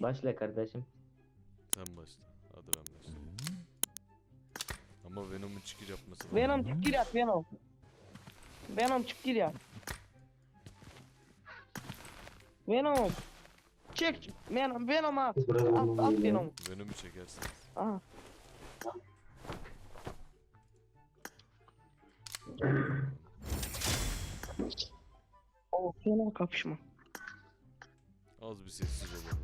Başla kardeşim. Sen başla. Hadi ben başlayayım. Ama Venom'un çıkış yapması lazım. Venom çık gir yap Venom. Venom çık gir yap. Venom. Çek. Venom, Venom at. At, at Venom. Venom'u çekersin. Aha. O Venom kapışma. Az bir sessiz olalım.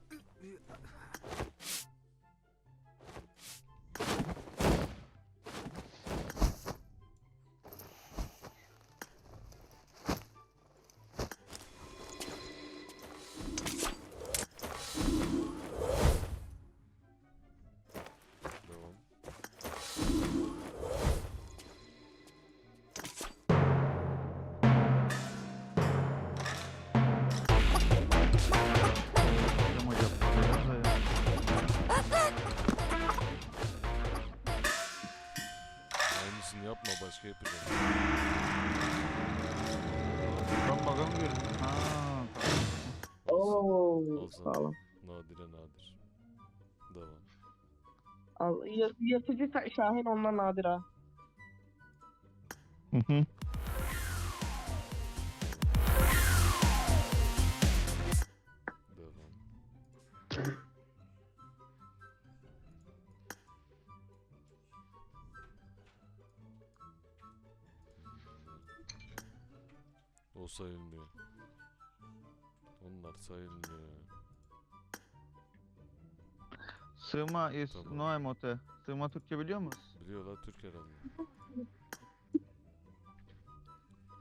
Sağlam. Nadire nadir. Devam. Al, yırtıcı sa- Şahin ondan nadir ha. Hı hı. Devam. O sayılmıyor. Onlar sayılmıyor. Sığma is Tamam. no emote. Sığma Türkçe biliyor musun? Biliyorlar Türk herhalde.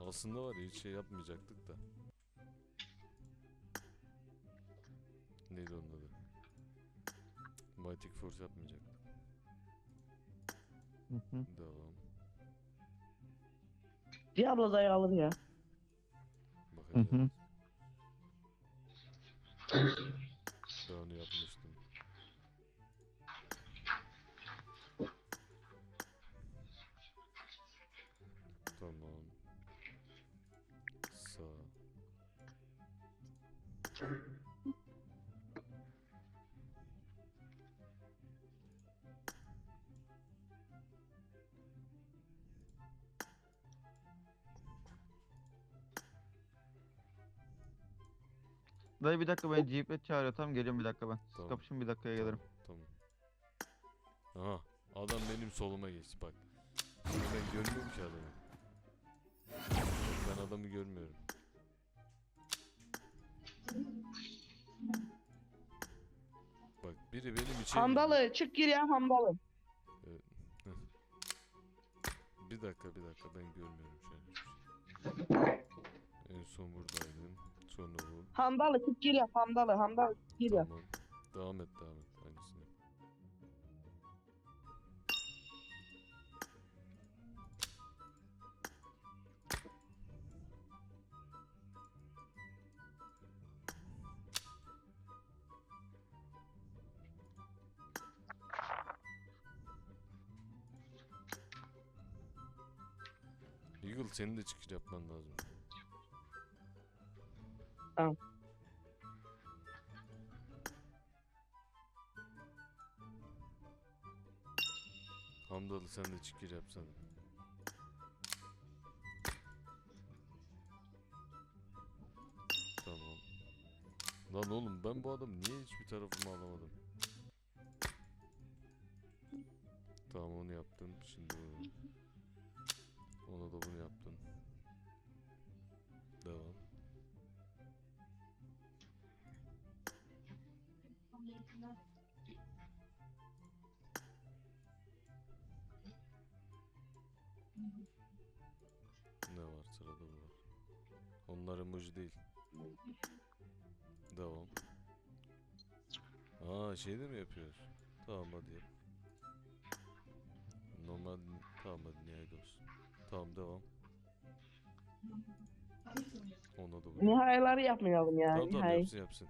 Aslında var ya hiç şey yapmayacaktık da. Neydi onun adı? Mighty Force yapmayacaktık. Hı hı. Devam. Diablo dayı alır ya. Hı. Bakacağız. Dayı bir dakika beni Jeep'e çağırıyor. Tamam geliyorum bir dakika ben. Siz Tamam. kapışın bir dakikaya gelirim. Tamam. Aha. Adam benim soluma geçti bak. Şimdi ben görmüyorum ki adamı. Ben adamı görmüyorum. Bak biri benim için... Hamdalı çık gir ya Hamdalı. Bir dakika bir dakika ben görmüyorum şu an. En son buradaydım. Sonra bu. Hamdalı çık gir yap Hamdalı. Hamdalı çık gir yap. Tamam. Devam et devam et. Aynısını. Eagle senin de çıkış yapman lazım. Tamam. Hamdalı sen de çıkış yapsana. Tamam. Lan oğlum ben bu adamı niye hiçbir tarafımı alamadım? Tamam onu yaptın. Şimdi bunu. Bunlar emoji değil. Devam. Aa şey de mi yapıyor? Tamam hadi yap. Normal tamam hadi nihayet olsun. Tamam devam. Ona da bunu. Nihayları yapmayalım ya. Tamam tamam yapsın yapsın.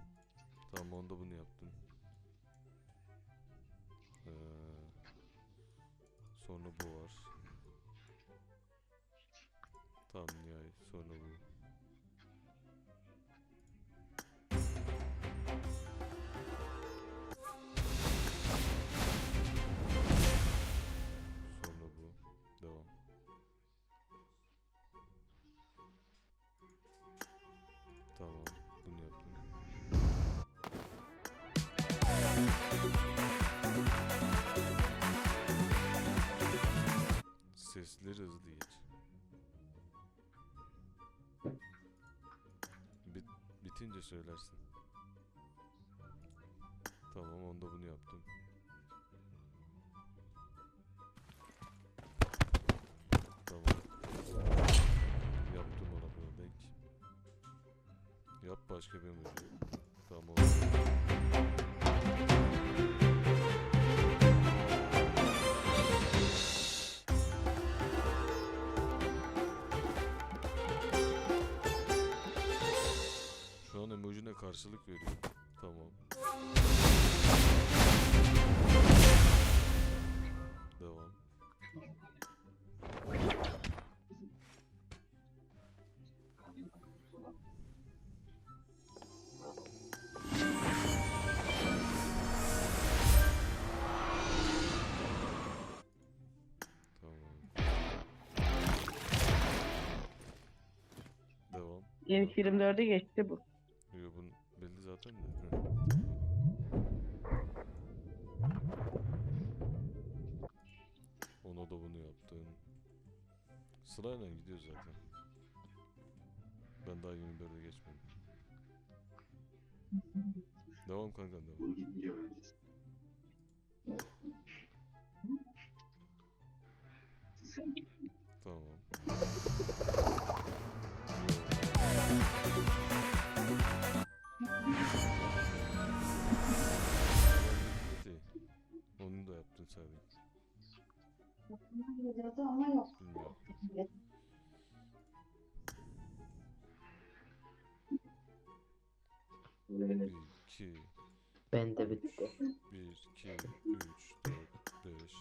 Tamam onda bunu yaptım. Ee, sonra bu var. Tamam nihayet sonra bu. Geç. Bit bitince söylersin. Tamam onda bunu yaptım. Tamam. Yaptım ona böyle denk. Yap başka bir emoji. Tamam. Karşılık veriyor. Tamam. Devam. Tamam. Devam. Yeni 24'e geçti bu. Sırayla gidiyor zaten. Ben daha 24'e geçmedim. Devam kanka devam. Tamam. 2 Ben de bitti. 1 2 3 4 5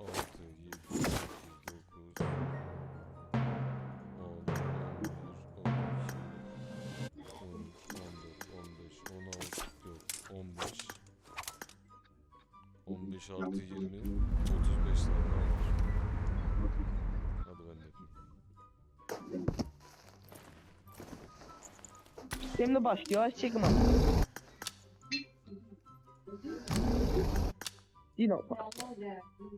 6 7 8 9 10 11 12 13 14 15 16 yok 15 15 6 20 35 tane var. Şimdi başlıyor. Aç çekim abi. Dino. Aralarından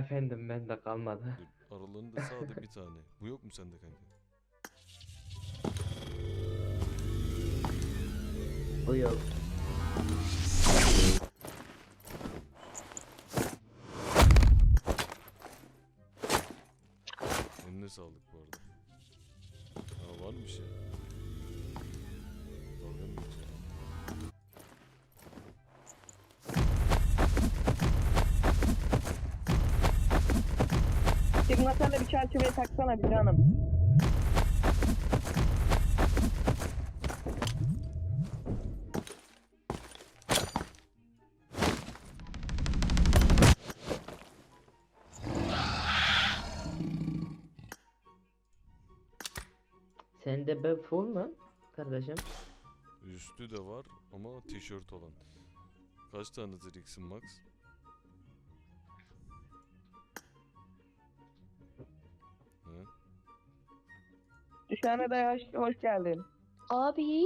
Efendim ben de kalmadı. Dur, aralarında sade bir tane. Bu yok mu sende kanka? Bu yok. Eline sağlık bu De bir çerçeveye taksana bir canım. Sende be full mu kardeşim? Üstü de var ama tişört olan. Kaç tane Zirix'in Max? Düşene de hoş, hoş geldin. Abi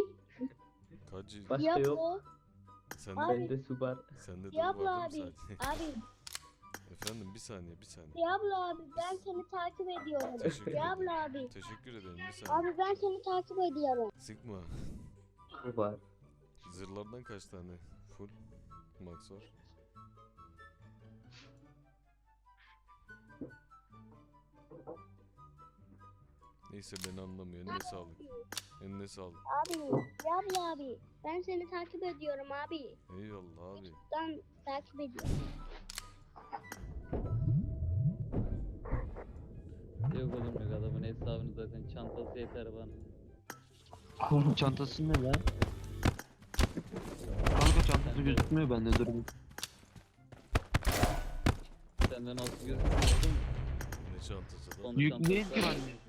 Kaç? Başka yok. Diablo Sende, Abi. Bende Subar. sende de Diablo var değil mi abi. sadece? abi Efendim bir saniye bir saniye. Diablo abi ben seni takip ediyorum. Diablo abi. Teşekkür ederim bir saniye. Abi ben seni takip ediyorum. Sıkma. var. Zırhlardan kaç tane full max var? Neyse beni anlamıyor. Eline sağlık. Eline sağlık. Abi, Diablo abi. Ben seni takip ediyorum abi. Eyvallah abi. Ben takip ediyorum. Yok oğlum yok adamın hesabını zaten çantası yeter bana. Oğlum çantası ne lan? Kanka çantası gözükmüyor bende dur. Senden nasıl gözüküyor oğlum? Ne çantası lan? Onun Yük değil ki bende.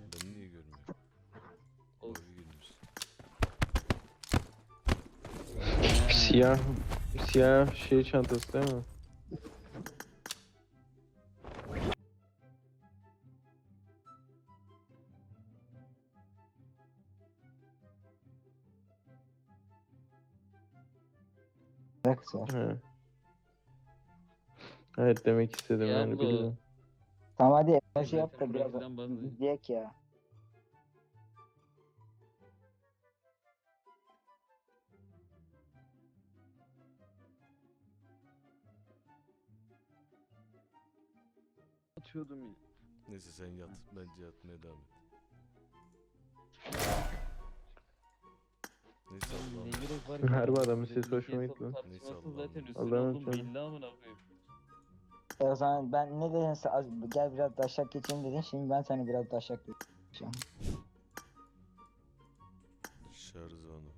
Siyah siyah şey çantası değil mi? He. Evet demek istedim yani Diablo. bildim. Tamam hadi enerji yap da biraz izleyek ya. Atıyordum ya. Neyse sen yat. Bence yatmaya devam et. Neyse Ne Allah'ım. gerek var ki? Harbi adamın sesi hoşuma gitti lan. Neyse, Allah'ım. zaten üstüne Allah'ım oldum canım. belli amına koyayım. O zaman ben ne dedin sen az gel biraz taşak geçeyim dedin. Şimdi ben seni biraz taşak geçeceğim. Şerzanı.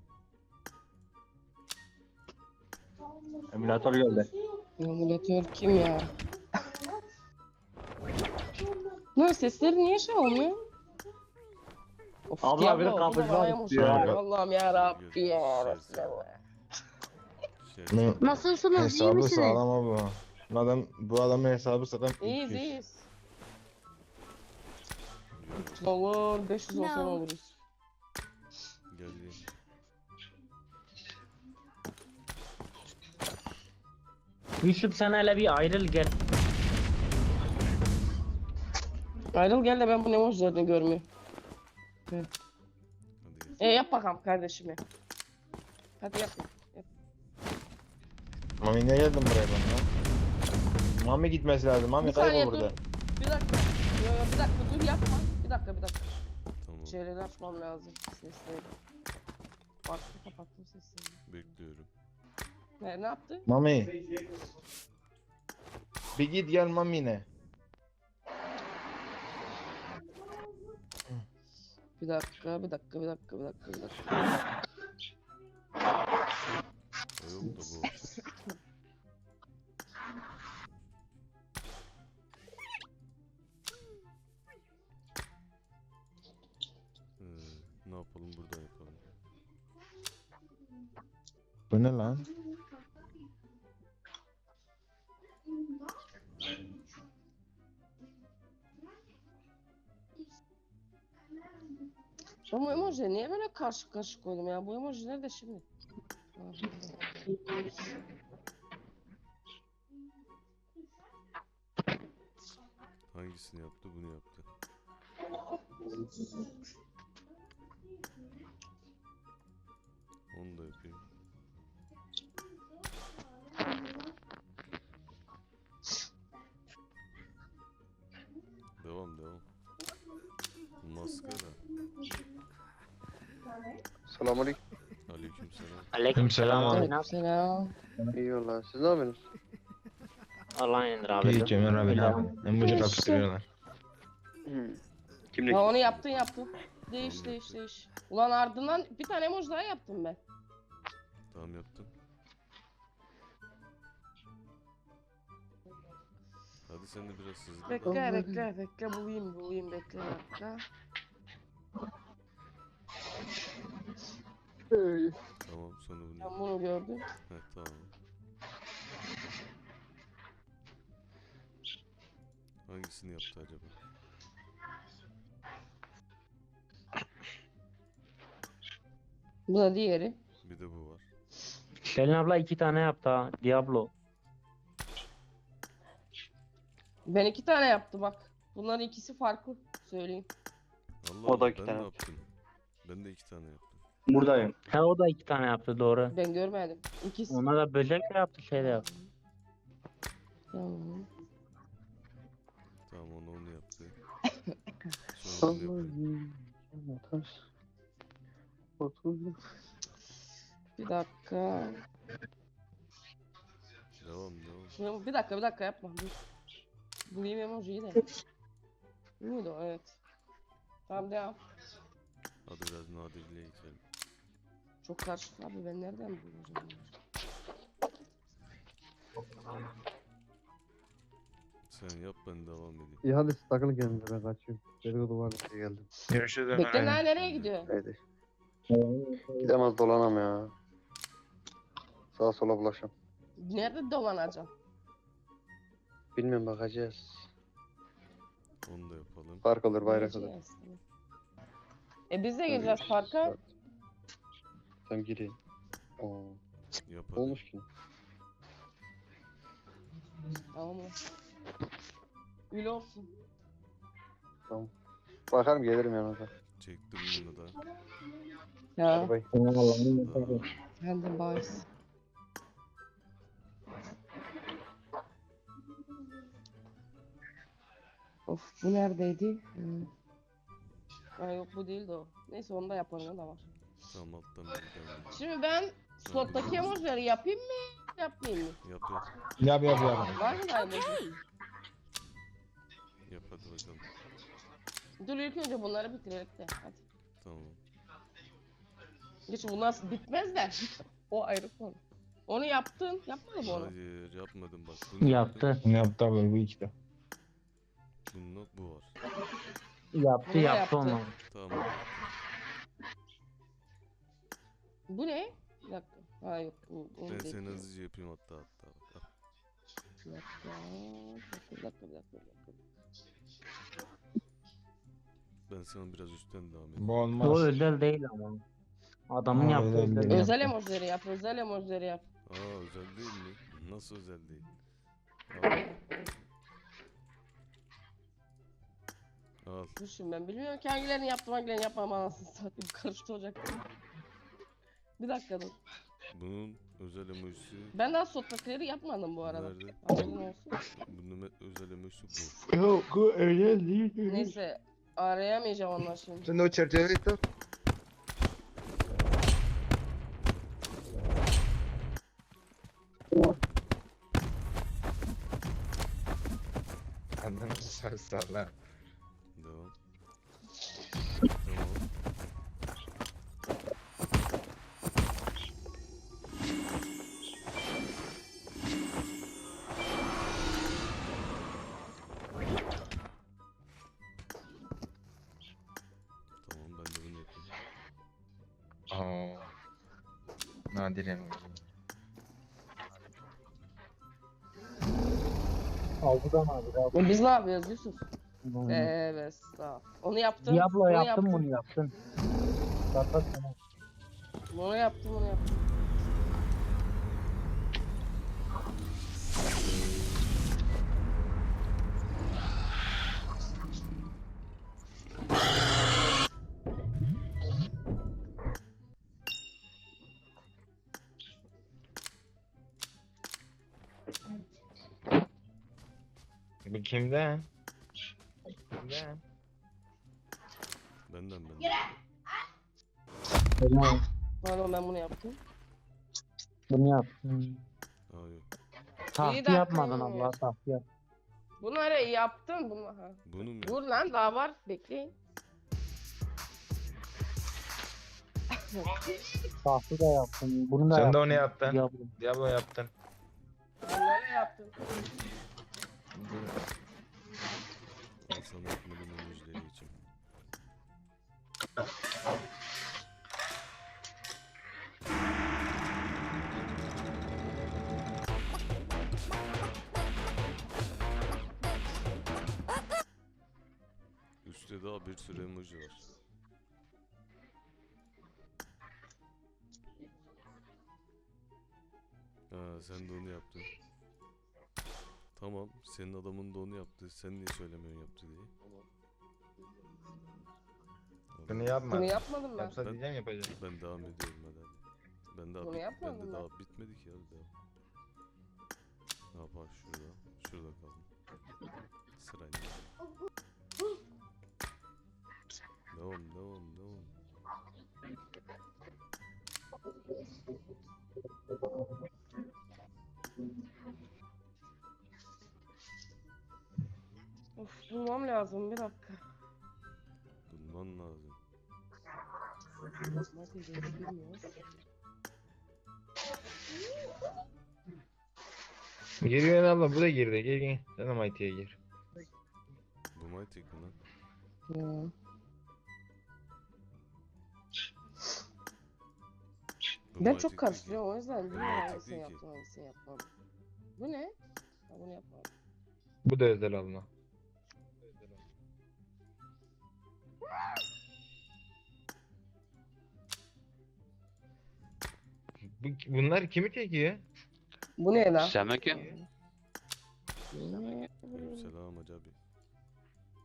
Emülatör geldi. Emülatör kim ya? Ne sesleri niye şey olmuyor? Of, Abla, Diablo, bir bu da kapıcı bana var yamuk diyor. ya. Allah'ım ya Rabbi ya Resulallah. Şerzanı. Nasılsınız? iyi Hesabı misiniz? sağlam abi. Bu adam bu adamın hesabı sağlam. İyiyiz 200. iyiyiz. 300 olur 500 olsa ne No. oluruz? Gel gel. Yusuf sen hele bir ayrıl gel. Ayrıl gel de ben bu emojilerini görmüyorum. Hadi gel. E yap bakalım kardeşime. Hadi yap. Mami niye geldin buraya ben lan? Mami gitmesi lazım. Mami kaybol dur. burada. Bir dakika. Yo, yo, bir dakika dur yapma. Bir dakika bir dakika. Tamam. Şeyleri açmam lazım. Sesleri. Baktım kapattım sesleri. Bekliyorum. Ne, ne yaptı? Mami. Bir git gel Mami'ne. Bir dakika, bir dakika, bir dakika, bir dakika, bir dakika. O yok da bu. Ee, ne yapalım buradan yapalım. Bu ne lan? Ben bu emoji niye böyle karşı karşı koydum ya? Bu emoji nerede şimdi? Hangisini yaptı? Bunu yaptı. Selamünaleyküm. Aleykümselam. Aleykümselam abi. Aleykümselam. İyi valla. Siz ne yapıyorsunuz? Allah'ın emri abi. İyi Cemil abi ne yapıyorsun? Hem bucuk İşte. kapıştırıyorlar. Kimle? Ha onu yaptın yaptın. Değiş değiş değiş. Ulan ardından bir tane emoji daha yaptım ben. Tamam yaptım. Hadi sen de biraz hızlı. Bekle bekle bekle bulayım bulayım bekle bir Tamam sonra bunu Ben bunu gördüm. Heh, tamam. Hangisini yaptı acaba? Bu da diğeri. Bir de bu var. Selin abla iki tane yaptı ha. Diablo. Ben iki tane yaptım bak. Bunların ikisi farklı söyleyeyim. Allah O da Allah, iki ben tane ne yaptı. yaptım? Ben de iki tane yaptım. Buradayım. He o da iki tane yaptı doğru. Ben görmedim. İkisi. Ona da böcek de yaptı şey de yaptı. Tamam. Tamam onu onu yaptı. Sonra bunu yapıyor. Bir dakika. Devam devam. Şunu, bir dakika bir dakika yapma. Dur. Bulayım emojiyi de. Bu muydu o? Evet. Tamam devam. Hadi biraz nadirliğe geçelim. Çok karışık abi ben nereden bulacağım? Sen yap ben devam edeyim. İyi hadi siz takılın kendinize ben kaçıyorum. Dedikodu var diye geldim. Görüşürüz Ömer Bekle lan nereye gidiyor? Haydi. Gidemez dolanam ya. Sağa sola bulaşam. Nerede dolanacağım? Bilmiyorum bakacağız. Onu da yapalım. Park olur bayrak olur. E biz de gireceğiz parka. Tamam gireyim. Oo, Yap hadi. olmuş ki. Tamam mı? Ül olsun. Bakarım gelirim yanınıza. Çektim bunu da. Ya Bay. Daha- ben de bahis. Of bu neredeydi? Hı. Ha, yok bu değildi o. Neyse onu da yaparım o da var. Tamam bir tane. Şimdi ben slottaki emojileri yapayım mı? Yapmayayım mı? Yap yap. Yap yap yap. Var mı daha emoji? Yap hadi bakalım. Dur ilk önce bunları bitirelim de. Hadi. Tamam. Geç bunlar bitmez de. o ayrı konu. Onu yaptın. Yapmadın mı onu? Hayır yapmadım bak. Bunu Yaptı. Ne yaptı abi bu işte. Bunun bu var. Yaptı Bunu yaptı yaptı. onu. Tamam. Bu ne? Bir dakika. Ha yok. Bu, bu Ben seni hızlıca yapayım hatta hatta. Bak, al. Bir dakika. Bir dakika. Bir dakika. Bir dakika. Ben sana biraz üstten devam edeyim. Bu O olmaz. özel değil ama. Adamın Ha, yaptığı özel özel. değil. Özel emojileri yap. Özel emojileri yap. Aa özel değil mi? Nasıl özel değil? Al. Al. Şimdi ben bilmiyorum ki hangilerini yaptım hangilerini yapmam anasını satayım. Karıştı olacak. Bir dakika dur. Bunun özel emojisi Ben daha sotlakileri yapmadım bu arada. nerede? Haberin olsun. Bunun me- özel emojisi bu. Yok bu öyle değil. Neyse. Arayamayacağım onlar şimdi. Sen de o çerçeveyi tak. Anladın mı? Salla. Emoji. Aldıdan abi. Aldı. Biz ne yapıyoruz Yusuf? Evet sağ. Onu yaptım. Diablo bunu yaptın bunu yaptın. Zaten. Bunu yaptım bunu yaptım. Kimden? Kimden? Benden benden. Bunu, Pardon ben bunu yaptım. bunu yaptın. Aa yok. Tahtı dakika. yapmadın abla tahtı yap. Bunları yaptım. Bunu... Ha. Bunu mu? Dur lan daha var. Bekleyin. Tahtı da yaptın. Bunu da Sen de onu yaptın. Diablo. Diablo yaptın. Bunları yaptım. Sana yapmadığım emojileri geçeyim. Üstte daha bir sürü emoji var. Ha sen de onu yaptın. Tamam, senin adamın da onu yaptı. Sen niye söylemiyorsun yaptı diye? Bunu yapma. Bunu yapmadım ben. Yapsa diyeceğim yapacağım. Ben devam ediyorum hadi. hadi. Ben daha Bunu bit- yapmadın ben de mı? daha bitmedi ki abi devam. Ne yapar şurada? Şurada kaldım. Sırayla. Devam devam devam. Bulmam lazım bir dakika. Bulman lazım. Bilmiyoruz. Giriyor abla bu da girdi. Gel gel. Sen de Mighty'ye gir. Bu tek mi lan? Ya. Bu Ben Mighty çok karıştırıyorum o yüzden bilmiyorum Mighty hangisini değil ki. yaptım hangisini yapmadım. Bu ne? Ha, bunu yapmadım. Bu da özel abla. Bu, bunlar kimi çekiyor? Bu ne lan? Ya. Selam hacı abi.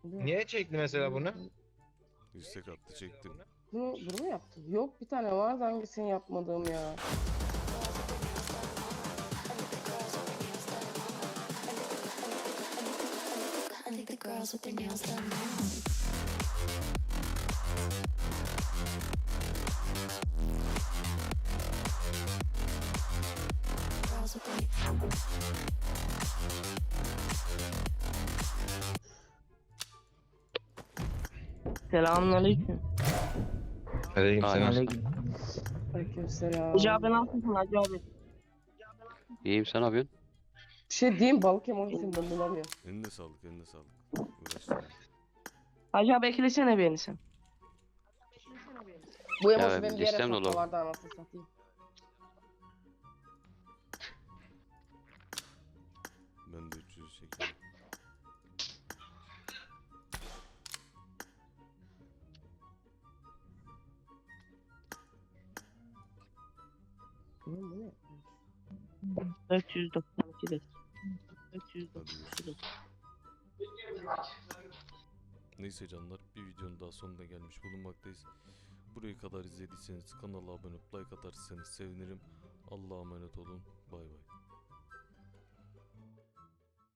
Niye çekti mesela bunu? Yüksek attı çektim. Bunu, bunu mu yaptım? Yok bir tane vardı hangisini yapmadığım ya. Selamünaleyküm. Aleykümselam. Aleykümselam. Hacı abi nasılsın Hacı abi? İyiyim sen ne yapıyorsun? Bir şey diyeyim balık emojisini ben bulamıyorum. Eline sağlık eline sağlık. Uğraştım. Hacı abi eklesene beni sen. Bu emoji benim diğer listem hesapta dolu. vardı anasını satayım. Oğlum bu ne? 492 de. Hadi 492 de. Neyse canlar bir videonun daha sonuna gelmiş bulunmaktayız. Buraya kadar izlediyseniz kanala abone olup like atarsanız sevinirim. Allah'a emanet olun. Bay bay.